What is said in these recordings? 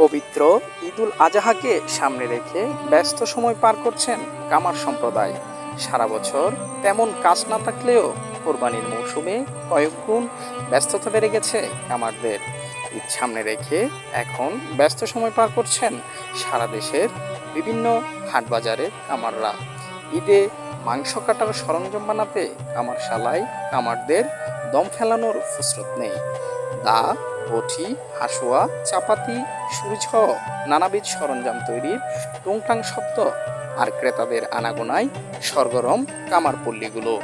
পবিত্র ঈদুল আজহাকে সামনে রেখে ব্যস্ত সময় পার করছেন কামার সম্প্রদায়। সারা বছর তেমন কাজ না থাকলেও কোরবানির মৌসুমে কয়েক গুণ ব্যস্ততা বেড়ে গেছে কামারদের। ঈদ সামনে রেখে এখন ব্যস্ত সময় পার করছেন সারা দেশের বিভিন্ন হাটবাজারে কামাররা। ঈদে মাংস কাটার সরঞ্জাম বানাতে কামারশালায় কামারদের দম ফেলানোর ফুসরত নেই। দা বটি, হাসুয়া, চাপাতি সুরিসহ নানাবিধ সরঞ্জাম তৈরির টুংটাং শব্দ আর ক্রেতাদের আনাগোনায় সরগরম কামার পল্লীগুলো।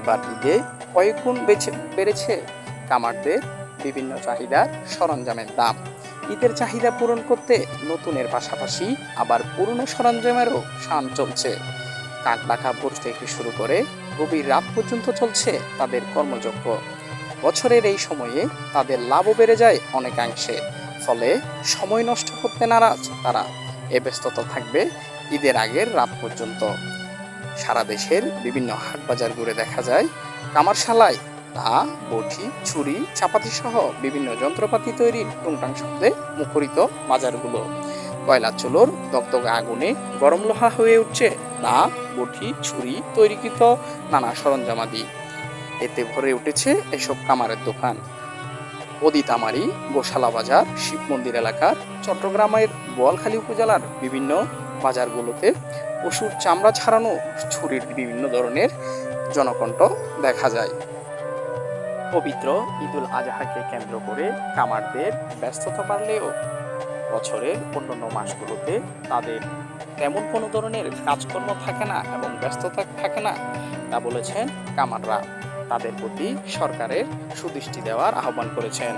এবার ঈদে কয়েক গুণ বেছে বেড়েছে কামারদের বিভিন্ন চাহিদার সরঞ্জামের দাম। ঈদের চাহিদা পূরণ করতে নতুনের পাশাপাশি আবার পুরনো সরঞ্জামেরও শান চলছে। কাকডা কাপড় থেকে শুরু করে গভীর রাত পর্যন্ত চলছে তাদের কর্মযজ্ঞ। বছরের এই সময়ে তাদের লাভও বেড়ে যায় অনেকাংশে। ফলে সময় নষ্ট করতে নারাজ তারা। এ ব্যস্ততা থাকবে ঈদের আগের রাত পর্যন্ত। সারা দেশের বিভিন্ন হাট বাজার ঘুরে দেখা যায় কামারশালায়। দা বটি, ছুরি, চাপাতি সহ বিভিন্ন যন্ত্রপাতি তৈরির টুংটাং শব্দে মুখরিত বাজারগুলো। কয়লা চুলোর দগদগে আগুনে গরম লোহা হয়ে উঠছে। দা বটি, ছুরি তৈরিকৃত নানা সরঞ্জামাদি। এতে ভরে উঠেছে এসব কামারের দোকান। অদিতামারি, গোশালা বাজার, শিব মন্দির এলাকার চট্টগ্রামের বোয়ালখালী উপজেলার বিভিন্ন বাজারগুলোতে পশুর চামড়া ছাড়ানো ছুরির বিভিন্ন ধরনের জনকণ্ঠ দেখা যায়। পবিত্র ঈদুল আজহাকে কেন্দ্র করে কামারদের ব্যস্ততা বাড়লেও বছরের অন্যান্য মাসগুলোতে তাদের তেমন কোনো ধরনের কাজকর্ম থাকে না এবং ব্যস্ততা থাকে না, তা বলেছেন কামাররা তাদের প্রতি সরকারের সুদৃষ্টি দেওয়ার আহ্বান করেছেন।